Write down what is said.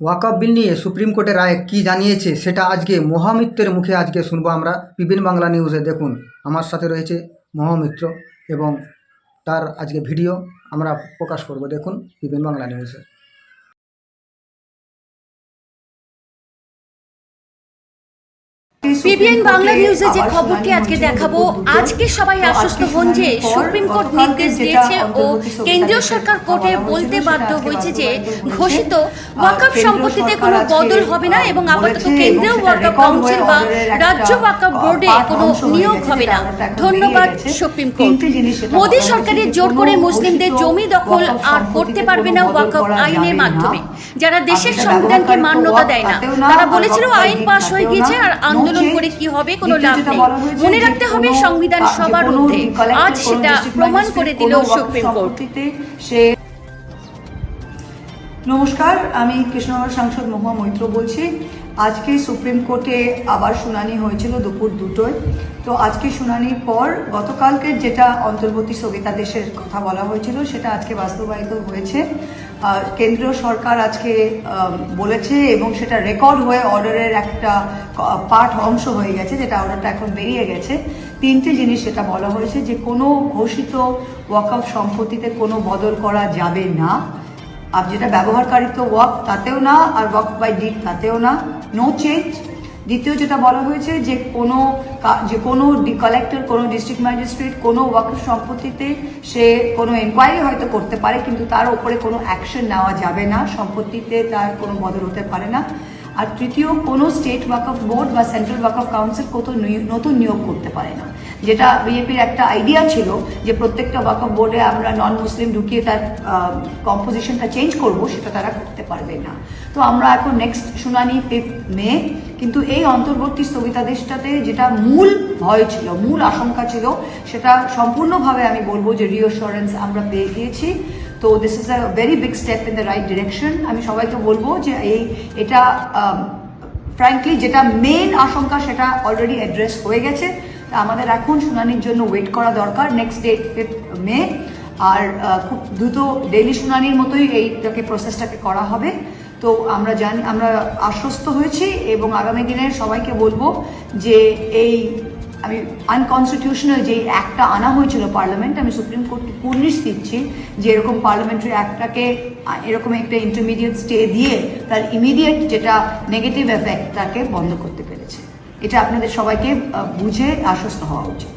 ওয়াকআপ বিল নিয়ে সুপ্রিম কোর্টের রায় কী জানিয়েছে সেটা আজকে মহামিত্রের মুখে আজকে শুনব আমরা। বিপিন বাংলা নিউজে দেখুন, আমার সাথে রয়েছে মহামিত্র এবং তার আজকে ভিডিও আমরা প্রকাশ করব। দেখুন বিপিন বাংলা নিউজে। পিবিএন বাংলা নিউজে যে খবরটি আজকে দেখাবো আজকে সবাই আশ্বস্ত হন যে সুপ্রিম কোর্ট নির্দেশ দিয়েছে ও কেন্দ্রীয় সরকার কোর্টে বলতে বাধ্য হয়েছে যে ঘোষিত সম্পত্তিতে কোনো বদল হবে না এবং আপাতত কেন্দ্রীয় ওয়াকফ কাউন্সিল বা রাজ্য ওয়াকফ বোর্ডে কোনো নিয়োগ হবে না। ধন্যবাদ সুপ্রিম কোর্ট মোদী সরকারের জোর করে মুসলিমদের জমি দখল আর করতে পারবে না ওয়াকফ আইনের মাধ্যমে। যারা দেশের সংবিধানকে মান্যতা দেয় না। তারা বলেছিল আইন পাশ হয়ে গিয়েছে আর আন্দোলন করে কি হবে? কোনো লাভ নেই। মনে রাখতে হবে সংবিধান সবার ঊর্ধ্বে। আজ সেটা প্রমাণ করে দিল সুপ্রিম কোর্ট। নমস্কার, আমি কৃষ্ণনগর সাংসদ মহুয়া মৈত্র বলছি। আজকে সুপ্রিম কোর্টে আবার শুনানি হয়েছিল দুপুর দুটোয়। তো আজকে শুনানির পর গতকালকে যেটা অন্তর্বর্তী স্থগিতাদেশের কথা বলা হয়েছিল, সেটা আজকে বাস্তবায়িত হয়েছে। কেন্দ্রীয় সরকার আজকে বলেছে এবং সেটা রেকর্ড হয়ে অর্ডারের একটা পার্ট অংশ হয়ে গেছে, যেটা অর্ডারটা এখন বেরিয়ে গেছে। তিনটে জিনিস সেটা বলা হয়েছে যে কোনো ঘোষিত ওয়াকফ সম্পত্তিতে কোনো বদল করা যাবে না। আর যেটা ব্যবহারকারিত্ব ওয়াক তাতেও না, আর ওয়াক বাই ডিট তাতেও না। নো চেঞ্জ দ্বিতীয় যেটা বলা হয়েছে, যে কোনো যে কোনো কালেক্টর কোনো ডিস্ট্রিক্ট ম্যাজিস্ট্রেট কোনো ওয়াকের সম্পত্তিতে সে কোনো এনকোয়ারি হয়তো করতে পারে, কিন্তু তার ওপরে কোনো অ্যাকশন নেওয়া যাবে না। সম্পত্তিতে তার কোনো বদল হতে পারে না। আর তৃতীয়, কোনো স্টেট ওয়াকফ বোর্ড বা সেন্ট্রাল ওয়াকফ কাউন্সিল কত নতুন নিয়োগ করতে পারে না। যেটা বিজেপির একটা আইডিয়া ছিল যে প্রত্যেকটা ওয়াকফ বোর্ডে আমরা নন মুসলিম ঢুকিয়ে তার কম্পোজিশনটা চেঞ্জ করব, সেটা তারা করতে পারবে না। তো আমরা এখন নেক্সট শুনানি ফিফথ মে কিন্তু এই অন্তর্বর্তী স্থগিতাদেশটাতে যেটা মূল ভয় ছিল, মূল আশঙ্কা ছিল, সেটা সম্পূর্ণভাবে আমি বলব যে রিঅ্যাসুরেন্স আমরা পেয়ে গিয়েছি। তো this is a very big step in the right direction আমি সবাইকে বলব যে এই, এটা ফ্র্যাঙ্কলি যেটা মেন আশঙ্কা সেটা অলরেডি অ্যাড্রেস হয়ে গেছে। তা আমাদের এখন শুনানির জন্য ওয়েট করা দরকার নেক্সট ডেট ফিফথ মে আর খুব দ্রুত ডেইলি শুনানির মতোই এইটাকে প্রসেসটাকে করা হবে। তো আমরা জানি, আমরা আশ্বস্ত হয়েছি এবং আগামী দিনে সবাইকে বলব যে এই আমি আনকনস্টিটিউশনাল যেই অ্যাক্টটা আনা হয়েছিল পার্লামেন্ট আমি সুপ্রিম কোর্টকে কুর্নিশ দিচ্ছি যে এরকম পার্লামেন্টারি অ্যাক্টটাকে এরকম একটা ইন্টারমিডিয়েট স্টে দিয়ে তার ইমিডিয়েট যেটা নেগেটিভ এফেক্ট তাকে বন্ধ করতে পেরেছে। এটা আপনাদের সবাইকে বুঝে আশ্বস্ত হওয়া উচিত।